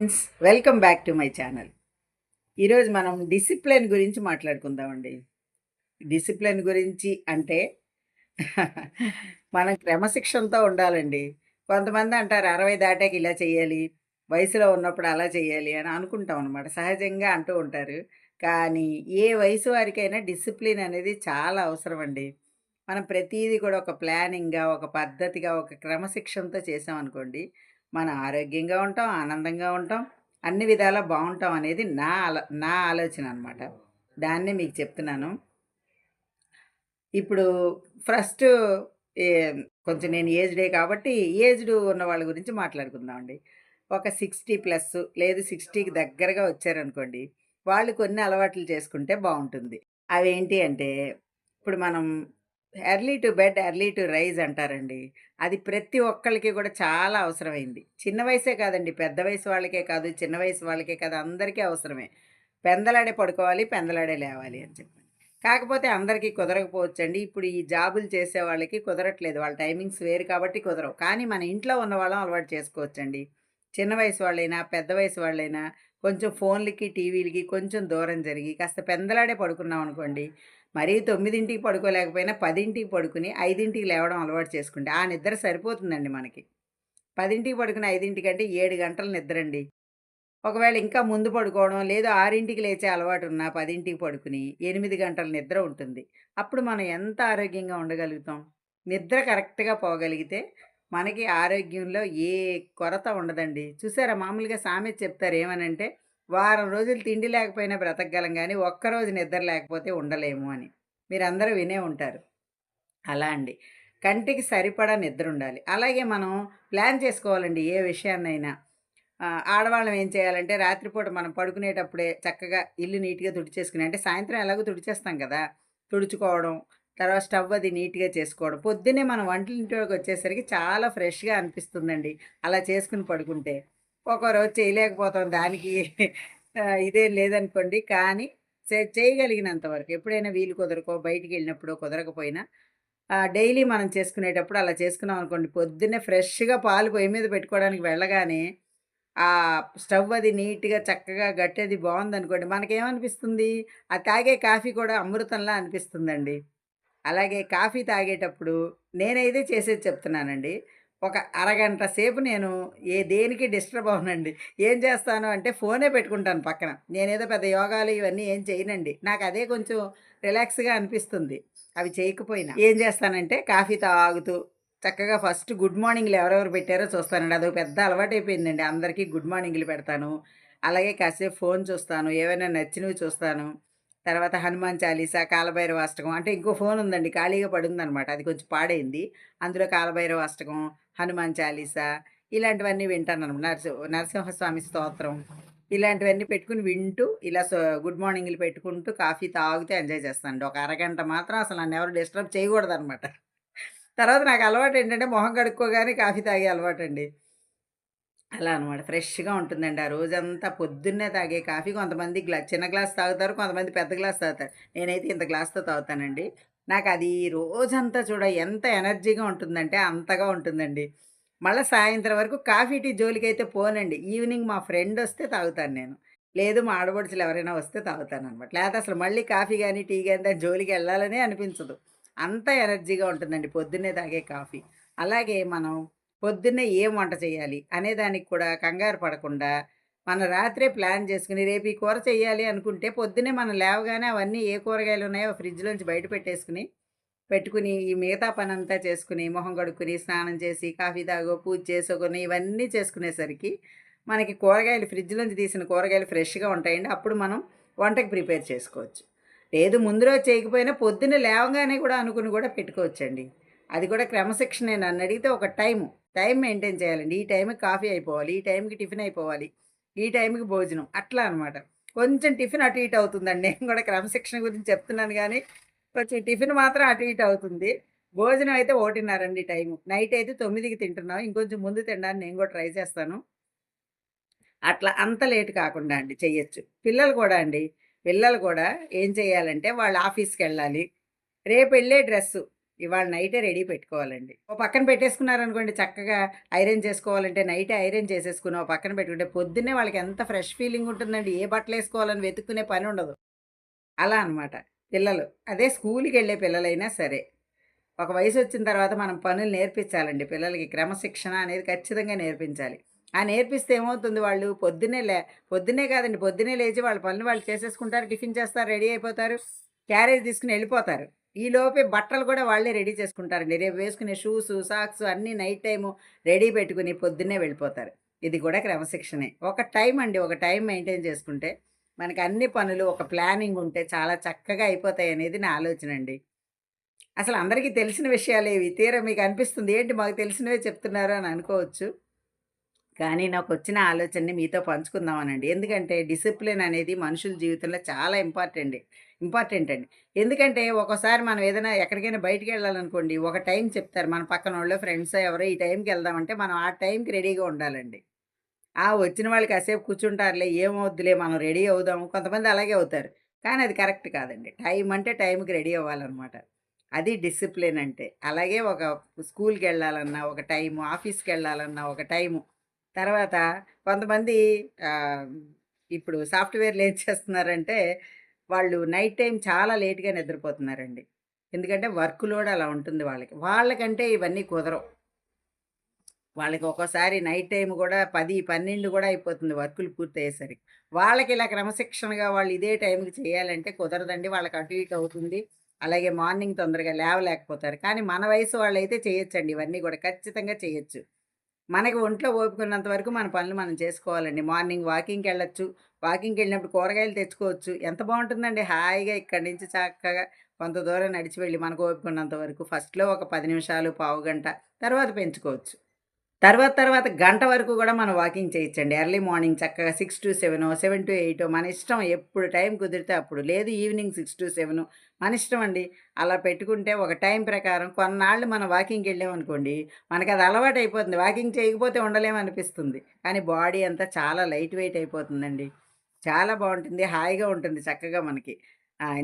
Friends welcome back to my channel ఈరోజు మనం discipline గురించి మాట్లాడుకుందామండి. డిసిప్లిన్ గురించి అంటే మనం క్రమశిక్షణతో ఉండాలండి. కొంతమంది అంటారు అరవై దాటాక ఇలా చేయాలి వయసులో ఉన్నప్పుడు అలా చేయాలి అని అనుకుంటాం అనమాట సహజంగా అంటూ ఉంటారు. కానీ ఏ వయసు వారికైనా డిసిప్లిన్ అనేది చాలా అవసరం అండి మనం ప్రతిదీ కూడా ఒక ప్లానింగ్గా ఒక పద్ధతిగా ఒక క్రమశిక్షణతో చేసామనుకోండి మనం ఆరోగ్యంగా ఉంటాం ఆనందంగా ఉంటాం అన్ని విధాలా బాగుంటాం అనేది నా ఆలో నా ఆలోచన అనమాట దాన్నే మీకు చెప్తున్నాను. ఇప్పుడు ఫస్ట్ కొంచెం నేను ఏజ్డే కాబట్టి ఏజ్డ్ ఉన్న వాళ్ళ గురించి మాట్లాడుకుందామండి. ఒక సిక్స్టీ ప్లస్ లేదు సిక్స్టీకి దగ్గరగా వచ్చారనుకోండి వాళ్ళు కొన్ని అలవాట్లు చేసుకుంటే బాగుంటుంది. అవేంటి అంటే ఇప్పుడు మనం early to bed early to rise అంటారండి. అది ప్రతి ఒక్కరికి కూడా చాలా అవసరమైంది. చిన్న వయసే కాదండి. పెద్ద వయసు వాళ్ళకే కాదు చిన్న వయసు వాళ్ళకే కాదు అందరికీ అవసరమే. పెందలాడే పడుకోవాలి పెందలాడే లేవాలి అని చెప్పి కాకపోతే అందరికీ కుదరకపోవచ్చండి. ఇప్పుడు ఈ జాబులు చేసే వాళ్ళకి కుదరట్లేదు. వాళ్ళ టైమింగ్స్ వేరు కాబట్టి కుదరవు. కానీ మన ఇంట్లో ఉన్న వాళ్ళం అలవాటు చేసుకోవచ్చండి. చిన్న వయసు వాళ్ళైనా పెద్ద వయసు వాళ్ళైనా కొంచెం ఫోన్లకి టీవీలకి కొంచెం దూరం జరిగి కాస్త పెందలాడే పడుకున్నాం అనుకోండి మరీ తొమ్మిదింటికి పడుకోలేకపోయినా పదింటికి పడుకుని ఐదింటికి లేవడం అలవాటు చేసుకుంటే ఆ నిద్ర సరిపోతుందండి మనకి. పదింటికి పడుకుని ఐదింటికంటే ఏడు గంటల నిద్రండి. ఒకవేళ ఇంకా ముందు పడుకోవడం లేదు ఆరింటికి లేచే అలవాటు ఉన్నా పదింటికి పడుకుని ఎనిమిది గంటల నిద్ర ఉంటుంది. అప్పుడు మనం ఎంత ఆరోగ్యంగా ఉండగలుగుతాం? నిద్ర కరెక్ట్గా పోగలిగితే మనకి ఆరోగ్యంలో ఏ కొరత ఉండదండి. చూసారా మామూలుగా సామెత చెప్తారు ఏమనంటే వారం రోజులు తిండి లేకపోయినా బ్రతకగలం కానీ ఒక్కరోజు నిద్ర లేకపోతే ఉండలేము అని. మీరందరూ వినే ఉంటారు. అలా అండి. కంటికి సరిపడా నిద్ర ఉండాలి. అలాగే మనం ప్లాన్ చేసుకోవాలండి ఏ విషయాన్నైనా. ఆడవాళ్ళం ఏం చేయాలంటే రాత్రిపూట మనం పడుకునేటప్పుడే చక్కగా ఇల్లు నీట్గా తుడిచేసుకుని అంటే సాయంత్రం ఎలాగో తుడిచేస్తాం కదా. తుడుచుకోవడం తర్వాత స్టవ్ అది నీట్గా చేసుకోవడం పొద్దున్నే మనం వంటలింటికి వచ్చేసరికి చాలా ఫ్రెష్గా అనిపిస్తుందండి. అలా చేసుకుని పడుకుంటే. ఒక్కరోజు చేయలేకపోతాం దానికి. ఇదేం లేదనుకోండి. కానీ చేయగలిగినంత వరకు ఎప్పుడైనా వీలు కుదరకో బయటికి వెళ్ళినప్పుడు కుదరకపోయినా డైలీ మనం చేసుకునేటప్పుడు అలా చేసుకున్నాం అనుకోండి. పొద్దున్నే ఫ్రెష్గా పాలు పొయ్యి మీద పెట్టుకోవడానికి వెళ్ళగానే ఆ స్టవ్ అది నీట్గా చక్కగా గట్టేది బాగుందనుకోండి. మనకేమనిపిస్తుంది? ఆ తాగే కాఫీ కూడా అమృతంలా అనిపిస్తుందండి. అలాగే కాఫీ తాగేటప్పుడు నేనైతే చేసేది చెప్తున్నానండి. ఒక అరగంట సేపు నేను ఏ దేనికి డిస్టర్బ్ అవునండి ఏం చేస్తాను అంటే ఫోనే పెట్టుకుంటాను పక్కన. నేనేదో పెద్ద యోగాలు ఇవన్నీ ఏం చేయనండి. నాకు అదే కొంచెం రిలాక్స్గా అనిపిస్తుంది. అవి చేయకపోయినా. ఏం చేస్తానంటే కాఫీ తాగుతూ చక్కగా ఫస్ట్ గుడ్ మార్నింగ్లు ఎవరెవరు పెట్టారో చూస్తానండి. అదొక పెద్ద అలవాటు అయిపోయిందండి అందరికీ గుడ్ మార్నింగ్లు పెడతాను. అలాగే కాసేపు ఫోన్ చూస్తాను. ఏవైనా నచ్చినవి చూస్తాను. తర్వాత హనుమాన్ చాలీసా కాలభైరవ అష్టకం అంటే ఇంకో ఫోన్ ఉందండి ఖాళీగా పడుందనమాట. అది కొంచెం పాడైంది. అందులో కాలభైరవ అష్టకం హనుమాన్ చాలీసా ఇలాంటివన్నీ వింటాను అనమాట నరసి నరసింహస్వామి స్తోత్రం ఇలాంటివన్నీ పెట్టుకుని వింటూ ఇలా గుడ్ మార్నింగ్లు పెట్టుకుంటూ కాఫీ తాగితే ఎంజాయ్ చేస్తానండి. ఒక అరగంట మాత్రం అసలు నన్ను ఎవరు డిస్టర్బ్ చేయకూడదు అనమాట తర్వాత నాకు అలవాటు ఏంటంటే మొహం కడుక్కోగానే కాఫీ తాగే అలవాటు అండి అలా అనమాట ఫ్రెష్గా ఉంటుందండి. ఆ రోజంతా పొద్దున్నే తాగే కాఫీ కొంతమంది గ్లా చిన్న గ్లాస్ తాగుతారు కొంతమంది పెద్ద గ్లాస్ తాగుతారు. నేనైతే ఇంత గ్లాస్తో తాగుతానండి. నాకు అది రోజంతా చూడ ఎంత ఎనర్జీగా ఉంటుందంటే అంతగా ఉంటుందండి. మళ్ళీ సాయంత్రం వరకు కాఫీ టీ జోలికైతే పోనండి. ఈవినింగ్ మా ఫ్రెండ్ వస్తే తాగుతాను నేను. లేదు మా ఆడబడుచులు ఎవరైనా వస్తే తాగుతాను అనమాట లేకపోతే అసలు మళ్ళీ కాఫీ కానీ టీ కానీ దాని జోలికి వెళ్ళాలనే అనిపించదు. అంత ఎనర్జీగా ఉంటుందండి పొద్దున్నే తాగే కాఫీ. అలాగే మనం పొద్దున్నే ఏం వంట చేయాలి అనే దానికి కూడా కంగారు పడకుండా మన రాత్రే ప్లాన్ చేసుకుని రేపు ఈ కూర చేయాలి అనుకుంటే పొద్దున్నే మనం లేవగానే అవన్నీ ఏ కూరగాయలు ఉన్నాయో ఫ్రిడ్జ్లోంచి బయట పెట్టేసుకుని పెట్టుకుని ఈ మిగతా పని అంతా చేసుకుని మొహం కడుక్కుని స్నానం చేసి కాఫీ తాగో పూజ చేసుకుని ఇవన్నీ చేసుకునేసరికి మనకి కూరగాయలు ఫ్రిడ్జ్లోంచి తీసిన కూరగాయలు ఫ్రెష్గా ఉంటాయండి. అప్పుడు మనం వంటకి ప్రిపేర్ చేసుకోవచ్చు. లేదు ముందు రోజు చేయకపోయినా పొద్దున్న లేవగానే కూడా అనుకుని కూడా పెట్టుకోవచ్చండి. అది కూడా క్రమశిక్షణ. నన్ను అడిగితే ఒక టైము టైం మెయింటైన్ చేయాలండి. ఈ టైంకి కాఫీ అయిపోవాలి ఈ టైంకి టిఫిన్ అయిపోవాలి ఈ టైంకి భోజనం అట్లా అనమాట. కొంచెం టిఫిన్ అటు ఇటు అవుతుందండి. నేను కూడా క్రమశిక్షణ గురించి చెప్తున్నాను కానీ కొంచెం టిఫిన్ మాత్రం అటు ఇటు అవుతుంది. భోజనం అయితే ఒకటిన్నరండి టైము. నైట్ అయితే తొమ్మిదికి తింటున్నాం. ఇంకొంచెం ముందు తినడానికి నేను కూడా ట్రై చేస్తాను. అట్లా అంత లేట్ కాకుండా అండి చెయ్యొచ్చు. పిల్లలు కూడా అండి పిల్లలు కూడా ఏం చేయాలంటే వాళ్ళు ఆఫీస్కి వెళ్ళాలి. రేపు వెళ్ళే డ్రెస్సు ఇవాళ నైటే రెడీ పెట్టుకోవాలండి. ఓ పక్కన పెట్టేసుకున్నారనుకోండి చక్కగా ఐరన్ చేసుకోవాలంటే నైటే ఐరన్ చేసేసుకుని ఓ పక్కన పెట్టుకుంటే పొద్దున్నే వాళ్ళకి ఎంత ఫ్రెష్ ఫీలింగ్ ఉంటుందండి. ఏ బట్టలు వేసుకోవాలని వెతుక్కునే పని ఉండదు. అలా అన్నమాట పిల్లలు. అదే స్కూల్కి వెళ్ళే పిల్లలైనా సరే. ఒక వయసు వచ్చిన తర్వాత మనం పనులు నేర్పించాలండి పిల్లలకి. క్రమశిక్షణ అనేది ఖచ్చితంగా నేర్పించాలి. ఆ నేర్పిస్తే ఏమవుతుంది వాళ్ళు? పొద్దున్నే లే పొద్దున్నే కాదండి. పొద్దున్నే లేచి వాళ్ళ పనులు వాళ్ళు చేసేసుకుంటారు టిఫిన్ చేస్తారు రెడీ అయిపోతారు క్యారేజ్ తీసుకుని వెళ్ళిపోతారు. ఈలోపే బట్టలు కూడా వాళ్ళే రెడీ చేసుకుంటారండి రేపు వేసుకునే షూస్ సాక్స్ అన్నీ నైట్ టైము రెడీ పెట్టుకుని పొద్దున్నే వెళ్ళిపోతారు. ఇది కూడా క్రమశిక్షణే. ఒక టైం అండి. ఒక టైం మెయింటైన్ చేసుకుంటే మనకి అన్ని పనులు ఒక ప్లానింగ్ ఉంటే చాలా చక్కగా అయిపోతాయి అనేది నా ఆలోచన అండి. అసలు అందరికీ తెలిసిన విషయాలు ఇవి. తీరా మీకు అనిపిస్తుంది? ఏంటి మాకు తెలిసినవే చెప్తున్నారు అని అనుకోవచ్చు. కానీ నాకు వచ్చిన ఆలోచనని మీతో పంచుకుందామనండి. ఎందుకంటే డిసిప్లిన్ అనేది మనుషుల జీవితంలో చాలా ఇంపార్టెంట్ ఇంపార్టెంట్ అండి ఎందుకంటే ఒక్కోసారి మనం ఏదైనా ఎక్కడికైనా బయటికి వెళ్ళాలనుకోండి ఒక టైం చెప్తారు. మన పక్కన వాళ్ళు ఫ్రెండ్స్ ఎవరో ఈ టైంకి వెళ్దామంటే మనం ఆ టైంకి రెడీగా ఉండాలండి. ఆ వచ్చిన వాళ్ళు కాసేపు కూర్చుంటారులే ఏమవుద్దులే మనం రెడీ అవుదాము. కొంతమంది అలాగే అవుతారు. కానీ అది కరెక్ట్ కాదండి. టైం అంటే టైంకి రెడీ అవ్వాలన్నమాట. అది డిసిప్లిన్ అంటే. అలాగే ఒక స్కూల్కి వెళ్ళాలన్నా ఒక టైము ఆఫీస్కి వెళ్ళాలన్నా ఒక టైము తర్వాత కొంతమంది ఇప్పుడు సాఫ్ట్వేర్లు ఏం చేస్తున్నారంటే వాళ్ళు నైట్ టైం చాలా లేట్గా నిద్రపోతున్నారండి. ఎందుకంటే వర్క్ లోడ్ అలా ఉంటుంది వాళ్ళకి. వాళ్ళకంటే ఇవన్నీ కుదరవు. వాళ్ళకి ఒక్కోసారి నైట్ టైం కూడా పది పన్నెండు కూడా అయిపోతుంది వర్కులు పూర్తయ్యేసరికి వాళ్ళకి ఇలా క్రమశిక్షణగా వాళ్ళు ఇదే టైంకి చేయాలంటే కుదరదండి. వాళ్ళకి అటు ఇటు అవుతుంది. అలాగే మార్నింగ్ తొందరగా లేవలేకపోతారు. కానీ మన వయసు వాళ్ళు అయితే చేయొచ్చండి. ఇవన్నీ కూడా ఖచ్చితంగా చేయొచ్చు. మనకి ఒంట్లో ఓపుకున్నంత వరకు మన పనులు మనం చేసుకోవాలండి. మార్నింగ్ వాకింగ్కి వెళ్ళొచ్చు వాకింగ్కి వెళ్ళినప్పుడు కూరగాయలు తెచ్చుకోవచ్చు. ఎంత బాగుంటుందండి హాయిగా ఇక్కడి నుంచి చక్కగా కొంత దూరం నడిచి వెళ్ళి మనకు ఓపుకున్నంత వరకు ఫస్ట్లో ఒక పది నిమిషాలు పావు గంట తర్వాత పెంచుకోవచ్చు. తర్వాత తర్వాత గంట వరకు కూడా మనం వాకింగ్ చేయొచ్చండి ఎర్లీ మార్నింగ్ చక్కగా six to seven seven to eight మన ఇష్టం ఎప్పుడు టైం కుదిరితే అప్పుడు. లేదు ఈవినింగ్ సిక్స్ టు సెవెన్ మన ఇష్టం అండి. అలా పెట్టుకుంటే ఒక టైం ప్రకారం కొన్నాళ్ళు మనం వాకింగ్కి వెళ్ళామనుకోండి మనకి అది అలవాటు అయిపోతుంది. వాకింగ్ చేయకపోతే ఉండలేమనిపిస్తుంది కానీ బాడీ అంతా చాలా లైట్ వెయిట్ అయిపోతుందండి. చాలా బాగుంటుంది. హాయిగా ఉంటుంది చక్కగా మనకి.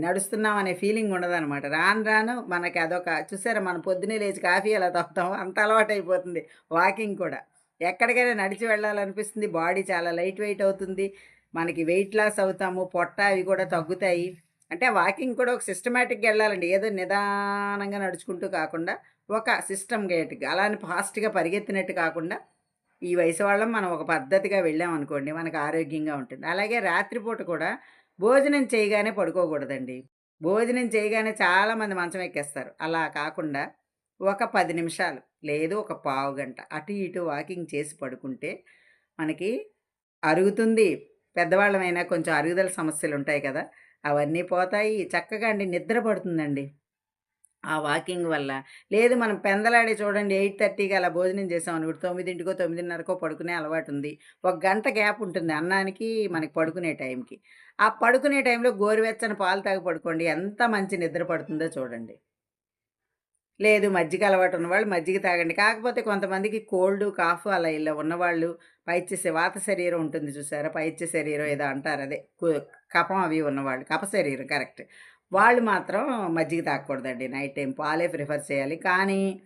నడుస్తున్నాం అనే ఫీలింగ్ ఉండదనమాట. రాను రాను మనకి అదొక చూసారా మనం పొద్దున్నే లేచి కాఫీ ఎలా తాగుతాం అంత అలవాటు అయిపోతుంది వాకింగ్ కూడా. ఎక్కడికైనా నడిచి వెళ్ళాలనిపిస్తుంది బాడీ చాలా లైట్ వెయిట్ అవుతుంది మనకి వెయిట్ లాస్ అవుతాము పొట్ట అవి కూడా తగ్గుతాయి. అంటే వాకింగ్ కూడా ఒక సిస్టమేటిక్గా వెళ్ళాలండి. ఏదో నిదానంగా నడుచుకుంటూ కాకుండా ఒక సిస్టమ్ గేట్గా అలానే ఫాస్ట్గా పరిగెత్తినట్టు కాకుండా ఈ వయసు వాళ్ళం మనం ఒక పద్ధతిగా వెళ్ళామనుకోండి మనకు ఆరోగ్యంగా ఉంటుంది. అలాగే రాత్రిపూట కూడా భోజనం చేయగానే పడుకోకూడదండి. భోజనం చేయగానే చాలామంది మంచం ఎక్కేస్తారు. అలా కాకుండా ఒక పది నిమిషాలు లేదు ఒక పావు గంట అటు ఇటు వాకింగ్ చేసి పడుకుంటే మనకి అరుగుతుంది. పెద్దవాళ్ళమైనా కొంచెం అరుగుదల సమస్యలు ఉంటాయి కదా అవన్నీ పోతాయి. చక్కగా అండి నిద్ర పడుతుందండి. ఆ వాకింగ్ వల్ల. లేదు మనం పెందలాడే చూడండి ఎయిట్ థర్టీకి అలా భోజనం చేసాం అనుకుంటే తొమ్మిదింటికో తొమ్మిదిన్నరకో పడుకునే అలవాటు ఉంది ఒక గంట గ్యాప్ ఉంటుంది అన్నానికి మనకి పడుకునే టైంకి. ఆ పడుకునే టైంలో గోరువెచ్చని పాలు తాగి పడుకోండి. ఎంత మంచి నిద్ర పడుతుందో చూడండి. లేదు మజ్జిగ అలవాటు ఉన్నవాళ్ళు మజ్జిగ తాగండి. కాకపోతే కొంతమందికి కోల్డ్ కాఫ్ అలా ఇలా ఉన్నవాళ్ళు పైచ్య వాత శరీరం ఉంటుంది చూసారా? పైచ్య శరీరం ఏదో అంటారు అదే. కపం కఫం అవి ఉన్నవాళ్ళు. కఫ శరీరం కరెక్ట్. వాళ్ళు మాత్రం మజ్జిగ తాగకూడదండి. నైట్ టైం పాలే ప్రిఫర్ చేయాలి. కానీ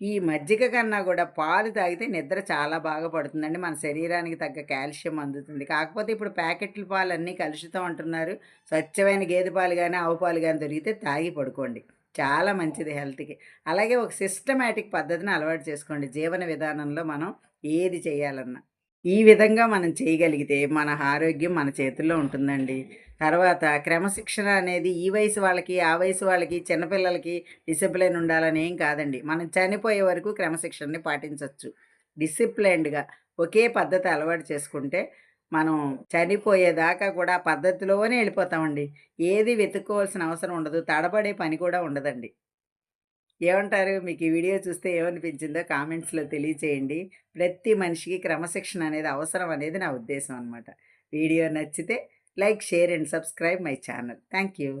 ఈ మజ్జిగ కన్నా కూడా పాలు తాగితే నిద్ర చాలా బాగా పడుతుందండి. మన శరీరానికి తగ్గ కాల్షియం అందుతుంది. కాకపోతే ఇప్పుడు ప్యాకెట్ల పాలు అన్నీ కలుషితం అంటున్నారు. స్వచ్ఛమైన గేదె పాలు కానీ ఆవు పాలు కానీ దొరికితే తాగి పడుకోండి. చాలా మంచిది హెల్త్కి. అలాగే ఒక సిస్టమేటిక్ పద్ధతిని అలవాటు చేసుకోండి. జీవన విధానంలో మనం ఏది చేయాలన్నా. ఈ విధంగా మనం చేయగలిగితే మన ఆరోగ్యం మన చేతుల్లో ఉంటుందండి. తర్వాత క్రమశిక్షణ అనేది ఈ వయసు వాళ్ళకి ఆ వయసు వాళ్ళకి చిన్నపిల్లలకి డిసిప్లిన్ ఉండాలని ఏం కాదండి. మనం చనిపోయే వరకు క్రమశిక్షణని పాటించవచ్చు డిసిప్లైన్డ్గా ఒకే పద్ధతి అలవాటు చేసుకుంటే మనం చనిపోయేదాకా కూడా పద్ధతిలోనే వెళ్ళిపోతామండి. ఏది వెతుక్కోవాల్సిన అవసరం ఉండదు. తడబడే పని కూడా ఉండదండి. ఏమంటారు? మీకు ఈ వీడియో చూస్తే ఏమనిపించిందో కామెంట్స్లో తెలియచేయండి. ప్రతి మనిషికి క్రమశిక్షణ అనేది అవసరం అనేది నా ఉద్దేశం అనమాట వీడియో నచ్చితే like share and subscribe my channel. Thank you